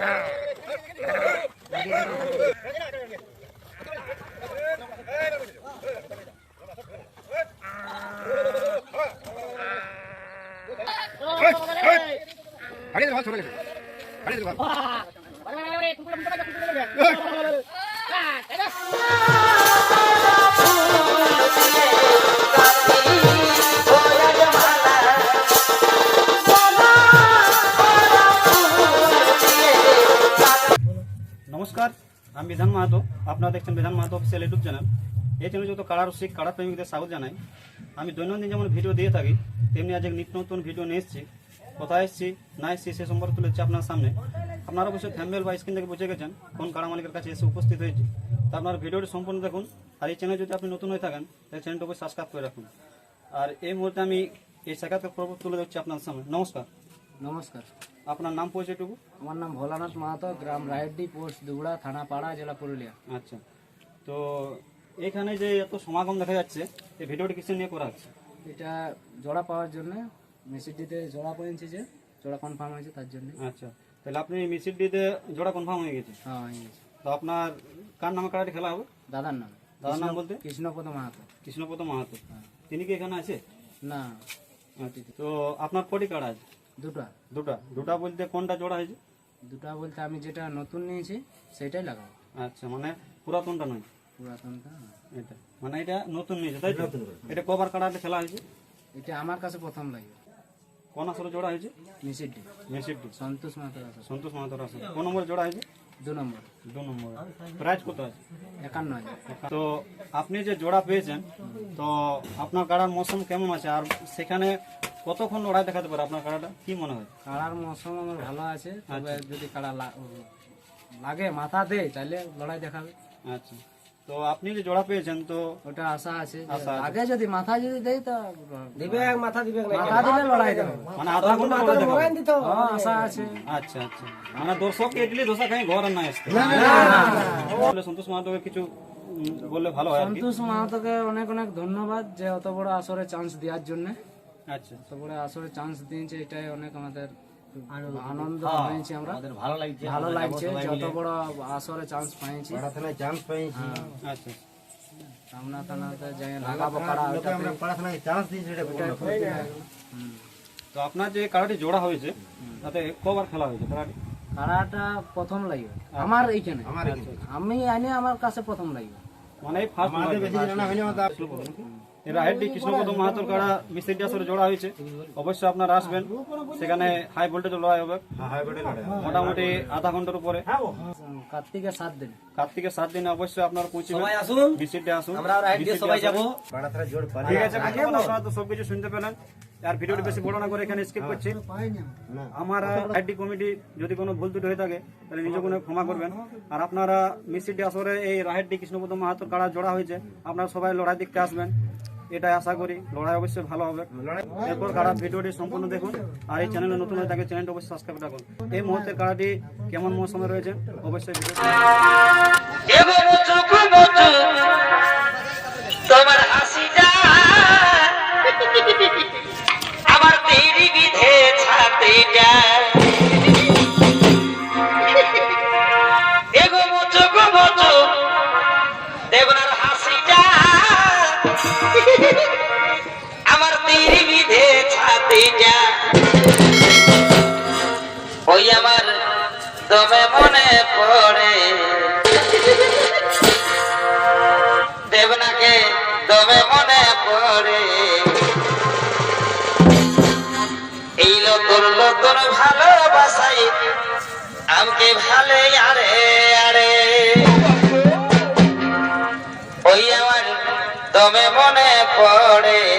নমস্কার বিধান মাহাতো, আপনারা দেখছেন Bidhan Mahato official YouTube channel. এই চ্যানেল যত কাড়া রসিক, কাড়া প্রেমিকদের স্বাগত জানাই। আমি দৈনন্দিন যেমন ভিডিও দিয়ে থাকি, তেমনি আজ এক নিত্য নতুন ভিডিও নিয়ে এসেছি। কোথায় এসেছি, না এসেছি, সে সম্পর্কে তুলে আপনার সামনে। আপনারা অবশ্যই থ্যাম্বেল বা স্ক্রিন থেকে বুঝে গেছেন কোন কাড়া মালিকের কাছে এসে উপস্থিত হয়েছি। তা আপনার ভিডিওটি সম্পূর্ণ দেখুন, আর এই চ্যানেল যদি আপনি নতুন হয়ে থাকেন, তাহলে চ্যানেলটা অবশ্যই সাবস্ক্রাইব করে রাখুন। আর এই মুহূর্তে আমি এই সাক্ষাৎকার পর্ব তুলে দিচ্ছি আপনার সামনে। নমস্কার। নমস্কার। আপনার নাম পরিচয়টুকু আমার নাম ভোলানাথ মাহাতো গ্রাম রায়ডি পোস্ট দুগুড়া থানা পাড়া জেলা পুরুলিয়া। আচ্ছা। তো এখানে যে এত সমাগম দেখা যাচ্ছে এই ভিডিওটি কিসের নিয়ে করা হচ্ছে? এটা জোড়া পাওয়ার জন্য মেসিডিতে জোড়া পয়েছে যে জোড়া কনফার্ম হয়েছে তার জন্য। আচ্ছা। তাহলে আপনি দিতে জোড়া কনফার্ম হয়ে গেছে? হ্যাঁ হয়ে গেছে। তো আপনার কার নামে কারাটি খেলা হবে? দাদার নাম। দাদার নাম বলতে? কৃষ্ণপদ মাহাতো। কৃষ্ণপদ মাহাতো। তিনি কি এখানে আছে? না। আচ্ছা। তো আপনার কটি কাড়া আছে? দুটা। দুটা। দুটা বলতে কোনটা জোড়া হয়েছে? দুটা বলতে আমি যেটা নতুন নিয়েছি সেটাই লাগাবো। আচ্ছা মানে পুরাতনটা নয়? পুরাতনটা এটা। মানে এটা নতুন নিয়েছে তাই এটা কবার কাড়াতে খেলা হয়েছে? এটা আমার কাছে প্রথম লাগবে। কোন আসলে জোড়া হয়েছে? মিসিডি মেসিপটি সন্তোষ মাহাতোর সন্তোষ মাহাতোর আসলে কোন নম্বরে জোড়া হয়েছে? দু নম্বর। দু নম্বরে। প্রাইস কত আছে? একান্ন তো আপনি যে জোড়া পেয়েছেন তো আপনার কাড়ার মৌসুম কেমন আছে? আর সেখানে কতক্ষণ লড়াই দেখাতে পারে আপনার কাড়াটা? কি মনে হয়? কাড়ার মৌসুম আমার ভালো আছে তবে যদি কাড়া লাগে মাথা দেয় তাহলে লড়াই দেখাবে। আচ্ছা। তো আপনি যে জোড়া পেয়েছেন তো ওটা আশা আছে। আগে যদি মাথা যদি দেয় তো দিবে মাথা দিবে মাথা দিলে লড়াই দেবে মানে আধা ঘণ্টা লড়াই দেখাবে। হ্যাঁ, আশা আছে। আচ্ছা আচ্ছা। মানে দর্শক ইডলি ধোসা খাই ঘর না আসতে বলে সন্তোষ মাহাতোকে কিছু বললে ভালো হয় সন্তোষ মাহাতোকে অনেক অনেক ধন্যবাদ যে অত বড় আসরে চান্স দেওয়ার জন্য। আচ্ছা। আসরে চান্স দিয়েছে এটাই অনেক আমাদের আনন্দ। হয়েছে আমরা। ভালো লাগছে ভালো লাগছে যত বড় আসরে চান্স পাইছি। পড়াশোনায় চান্স পেয়েছি আচ্ছা। সামনা থানাতে যাই লাগাবো কাড়া লোকে আমরা পড়াশোনায় চান্স দিয়েছি এটা তো আপনার যে কাড়াটি জোড়া হয়েছে তাতে কবার খেলা হয়েছে কাড়াটি কাড়াটা প্রথম লাগবে। আমার এইখানে। আমার আমি আনি আমার কাছে প্রথম লাগবে। মানে ফার্স্ট আমাদের বেশি জানা হয়নি আমাদের এরা হেডডি কৃষ্ণপদ মাহাতোর কাড়া মিস্ত্রি আসরে জোড়া হয়েছে অবশ্যই আপনারা আসবেন। সেখানে হাই ভোল্টেজ লড়াই হবে। মোটামুটি আধা ঘণ্টার উপরে। কার্তিকের সাত দিন। কার্তিকের সাত দিনে অবশ্যই আপনারা পৌঁছবেন মিস্ত্রিতে আসুন। সবাই যাব। পড়াশোনায় জোর পালি। ঠিক আছে আপনারা তো সবকিছু শুনতে পেলেন। আর ভিডিওটি বেশি বড় না করে এখানে স্কিপ করছি। আমার আইডি কমিটি যদি কোনো ভুল ত্রুটি হয়ে থাকে তাহলে নিজে কোনো ক্ষমা করবেন। আর আপনারা মিসিডি আসরে এই রাহেড্ডি কৃষ্ণপদ মাহাতোর কাড়া জোড়া হয়েছে আপনারা সবাই লড়াই দেখতে আসবেন। এটাই আশা করি। লড়াই অবশ্যই ভালো হবে। এরপর কাড়া ভিডিওটি সম্পূর্ণ দেখুন। আর এই চ্যানেলে নতুন হয়ে থাকে, চ্যানেলটা অবশ্যই সাবস্ক্রাইব রাখুন। এই মুহূর্তের কাড়াটি কেমন মৌসুমে রয়েছে, অবশ্যই আমার বিধে দমে মনে পড়ে। দেবনাকে দমে মনে পড়ে। এই লোকর লোকর ভালোবাসাই আমকে ভালে আরে আরে। ওই আমার দমে মনে পড়ে।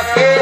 Africa.